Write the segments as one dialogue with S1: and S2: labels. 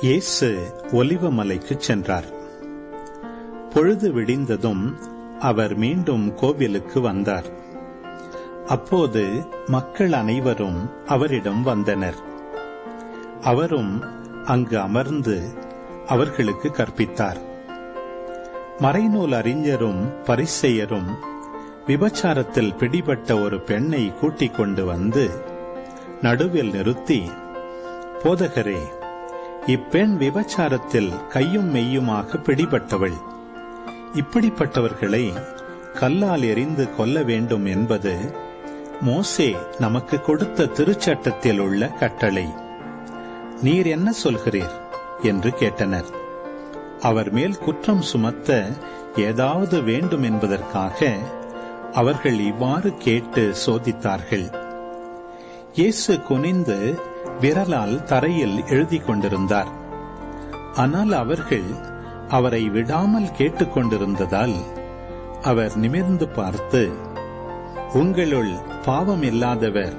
S1: இயேசு ஒலிவமலைக்கு சென்றார். பொழுது விடிந்ததும் அவர் மீண்டும் கோவிலுக்கு வந்தார். அப்போது மக்கள் அனைவரும் அவரிடம் வந்தனர். அவரும் அங்கு அமர்ந்து அவர்களுக்கு கற்பித்தார். மறைநூல் அறிஞரும் பரிசெயரும் விபச்சாரத்தில் பிடிபட்ட ஒரு பெண்ணை கூட்டிக் கொண்டு வந்து நடுவில் நிறுத்தி போதகரே இப்பெண் விபச்சாரத்தில் கையும் மெய்யுமாக பிடிபட்டவள். இப்படிப்பட்டவர்களை கல்லால் எறிந்து கொல்ல வேண்டும் என்பது மோசே நமக்கு கொடுத்த திருச்சட்டத்தில் உள்ள கட்டளை. நீர் என்ன சொல்கிறீர்? என்று கேட்டனர். அவர் மேல் குற்றம் சுமத்த ஏதாவது வேண்டும் என்பதற்காக அவர்கள் இவ்வாறு கேட்டு சோதித்தார்கள். இயேசு குனிந்து விரலால் தரையில் எழுதிக் கொண்டிருந்தார். ஆனால் அவர்கள் அவரை விடாமல் கேட்டுக்கொண்டிருந்ததால் அவர் நிமிர்ந்து பார்த்து உங்களுள் பாவம் இல்லாதவர்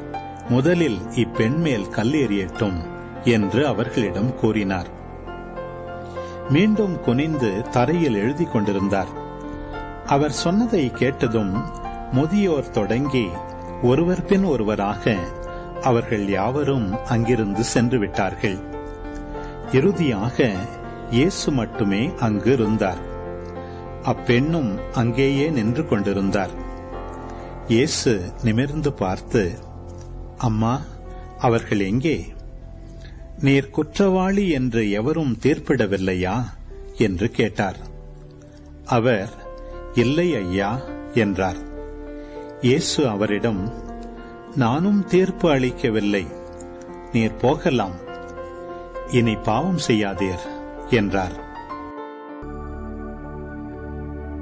S1: முதலில் இப்பெண் மேல் கல்லேறியட்டும் என்று அவர்களிடம் கூறினார். மீண்டும் குனிந்து தரையில் எழுதிக் கொண்டிருந்தார். அவர் சொன்னதை கேட்டதும் முதியோர் தொடங்கி ஒருவர் பின் ஒருவராக அவர்கள் யாவரும் அங்கிருந்து சென்று விட்டார்கள் இறுதியாக இயேசு மட்டுமே அங்கு இருந்தார். அப்பெண்ணும் அங்கேயே நின்று கொண்டிருந்தார். இயேசு நிமிர்ந்து பார்த்து அம்மா அவர்கள் எங்கே? நீர் குற்றவாளி என்று எவரும் தீர்ப்பிடவில்லையா? என்று கேட்டார். அவர் இல்லை ஐயா என்றார். இயேசு அவரிடம் நானும் தீர்ப்பு அளிக்கவில்லை. நீர் போகலாம். இனி பாவம் செய்யாதீர் என்றார்.